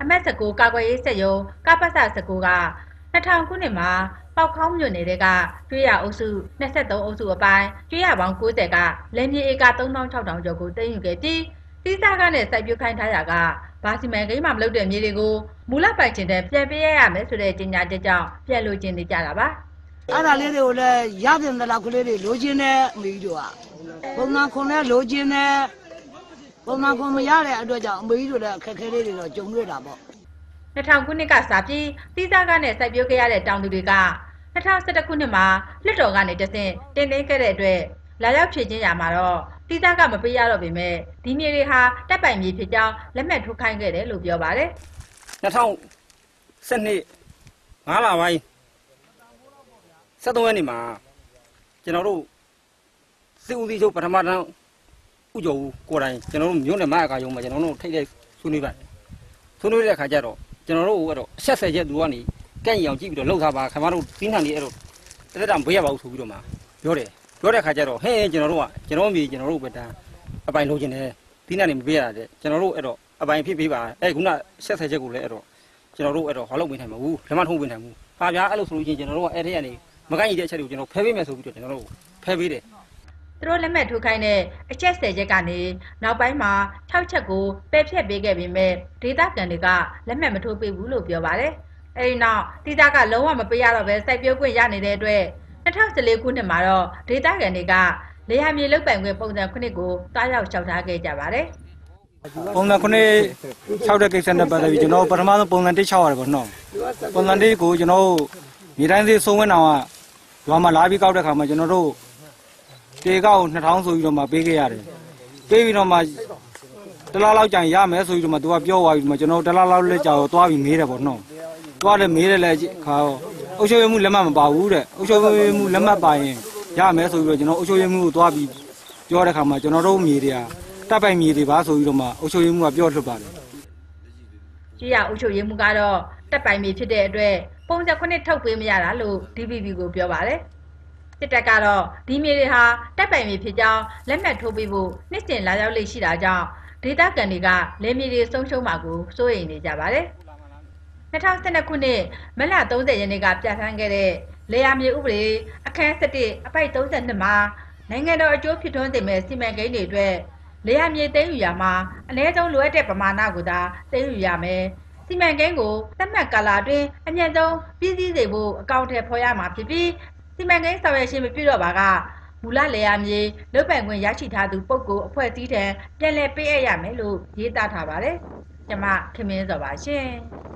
အမတ်19ကာကွယ်ရေးစက်ရုံကပ္ပစ19က2000ခုနှစ်မှာပေါက်ခေါင်းမြို့နယ်တွေကကျွေးရအုပ်စု23အုပ်စုအပိုင်းကျွေးရပေါင်း90ကလယ်မြေဧက3600ကျော်ကိုတင်ယူခဲ့ပြီးတိစားကနဲ့စိုက်ပျိုးခိုင်းထားရကဘာစီမံကိန်းမှမလုပ်တဲ့မြေတွေကိုမူလပိုင်ခြင်းတဲ့ပြန်ပေးရရမယ်ဆိုတဲ့ကြေညာချက်ကြောင့်ပြန်လို့ကျင်းနေကြတာပါအဲ့ဒါလေးတွေကိုလည်းရတဲ့တလောက်ကလေးတွေလိုချင်တဲ့အမေကြီးတို့ကပုံမှန်ခွန်လည်းလိုချင်တယ် ပုံမှန်ခွန်မရတဲ့အတွက်ကြောင့်အမေကြီးတို့လည်းအခက်အခဲလေးတွေတော့ကြုံတွေ့တာပေါ့2000ခုနှစ်ကစပြီးတိစားကနဲ့စိုက်ပျိုးခဲ့ရတဲ့တောင်သူတွေက2011ခုနှစ်မှာလွှတ်တော်ကနေတဆင့်တင်သိမ်းခဲ့တဲ့အတွက်လာရောက်ဖြည့်ချင်းရမှာတော့တိစားကမပေးရတော့ပေမဲ့ဒီမြေတွေဟာတပ်ပိုင်မြေဖြစ်ကြောင်းလက်မှတ်ထိုးခိုင်းခဲ့တယ်လို့ပြောပါတယ်2012 5လပိုင်း73ရက်နေ့မှာကျွန်တော်တို့စစ်ဦးစီးချုပ်ပထမတန်း ဥကြိုကိုယ်တိုင်ကျွန်တော်တို့မြို့နယ်မအကာယုံမှာကျွန်တော်တို့ထိတ်တဲ့ဆွေးနွေးပါတယ်ဆွေးနွေးတဲ့အခါကျတော့ကျွန်တော်တို့အဲ့တော့အဆက်ဆက်ချက်သူကနေကန့်ရီအောင်ကြည့်ပြီးတော့လှုပ်ထားပါခင်ဗျားတို့တင်းထန်နေအဲ့တော့တသက်တာမပေးရပါဘူးဆိုပြီးတော့မှပြောတယ်ပြောတဲ့အခါကျတော့ဟဲ့ကျွန်တော်တို့ကကျွန်တော်မြေကျွန်တော်တို့ပဲတန်းအပိုင်လိုချင်တယ်တင်းထန်နေမပေးရတဲ့ကျွန်တော်တို့အဲ့တော့အပိုင်ဖြစ်ပေးပါအဲ့ခုနဆက်ဆက်ချက်ကိုလည်းအဲ့တော့ကျွန်တော်တို့အဲ့တော့ဟောလုပ်ပေးနိုင်မှာဘူးလက်မထုံးပေးနိုင်ဘူး။ဟာဗျာအဲ့လိုဆိုလို့ရှိရင်ကျွန်တော်တို့ကအဲ့ထက်ကနေမကိုင်းရတဲ့အချက်တွေကိုကျွန်တော်ဖဲပေးမယ်ဆိုပြီးတော့ကျွန်တော်တို့ဖဲပေးတယ် သူတို့လက်မှတ်ထိုးခိုင်းတဲ့အချက်၁၀ချက်ကနေနောက်ပိုင်းမှာ6ချက်ကိုပယ်ဖျက်ပေးခဲ့ပေမဲ့ဒေတာကန်တွေကလက်မှတ်မထိုးပေးဘူးလို့ပြောပါတယ်။အဲဒီနောက်ဒေတာကလုံးဝမပေးရတော့ပဲစိုက်ပျိုးခွင့်ရနေတဲ့အတွက်2014ခုနှစ်မှာတော့ဒေတာကန်တွေကလေယာမြေလုတ်ပိုင်ခွင့်ပုံစံခုနှစ်ကိုတားရောက်လျှောက်ထားခဲ့ကြပါတယ်။ပုံစံခုနှစ်6တဲ့ကိစ္စနဲ့ပတ်သက်ပြီးကျွန်တော်ပထမဆုံးပုံစံတစ်6ရတယ်ပေါ့နော်ပုံစံတစ်ကိုကျွန်တော်မြေတိုင်းသေးဆုံးဝင်အောင်ကရွာမှာလာပြီးကောက်တဲ့ခါမှာကျွန်တော်တို့ တေကောက်2000ဆိုပြီးတော့မှပေးခဲ့ရတယ်ပေးပြီးတော့မှတလားလောက်ကြံရမယ်ဆိုပြီးတော့မှသူကပြောသွားပြီးတော့မှကျွန်တော်တလားလောက်လက်ကြော်သွားပြီးမေးတယ်ပေါ့နော်သွားတယ်မေးတယ်လေခါအုပ်ချုပ်ရမှုလက်မှတ်မပါဘူးတဲ့အုပ်ချုပ်ရမှုလက်မှတ်ပါရင်ရမယ်ဆိုပြီးတော့ကျွန်တော်အုပ်ချုပ်ရမှုကိုသွားပြီးပြောတဲ့ခါမှာကျွန်တော်တို့မြေတွေကတပ်ပိုင်မြေတွေပါဆိုပြီးတော့မှအုပ်ချုပ်ရမှုကပြောထွက်ပါတယ်ကြည်ရအုပ်ချုပ်ရေးမှုကတော့တက်ပိုင်မြေဖြစ်တဲ့အတွက်ပုံစံခုနှစ်ထုတ်ပေးမရတာလို့ DPP ကိုပြောပါတယ် စစ်တပ်ကတော့ဒီမြေတွေဟာတက်ပိုင်မြေဖြစ်ကြောင်းလက်မှတ်ထိုးပေးဖို့နှစ်စဉ်လာရောက်လေ့ရှိတာကြောင့်ဒေသခံတွေကလယ်မြေတွေဆုံးရှုံးမှာကိုစိုးရိမ်နေကြပါတယ်2012ခုနှစ်မလ30ရက်နေ့ကပြဋ္ဌာန်းခဲ့တဲ့လေယာမြေဥပဒေအခန်း7အပိုက်32မှာနိုင်ငံတော်အကျိုးဖြစ်ထွန်းစေမဲ့စီမံကိန်းတွေအတွက်လေယာမြေသိမ်းယူရမှာအ ਨੇ ဆုံးလိုအပ်တဲ့ပမာဏကိုသာသိမ်းယူရမယ်စီမံကိန်းကိုသတ်မှတ်ကာလအတွင်းအမြင့်ဆုံးပြည်စည်းစေဖို့အကောင့်ထဲဖော်ရမှာဖြစ်ပြီး စီမံကိန်းဆောင်ရွက်ခြင်းမပြုတော့ပါကမူလလေယာမြေလုတ်ပိုင်ခွင့်ရရှိထားသူပုဂ္ဂိုလ်အဖွဲ့အစည်းထံပြန်လည်ပေးအပ်ရမယ်လို့ရေးသားထားပါတယ်။ကျွန်မခင်မင်းစောပါရှင်။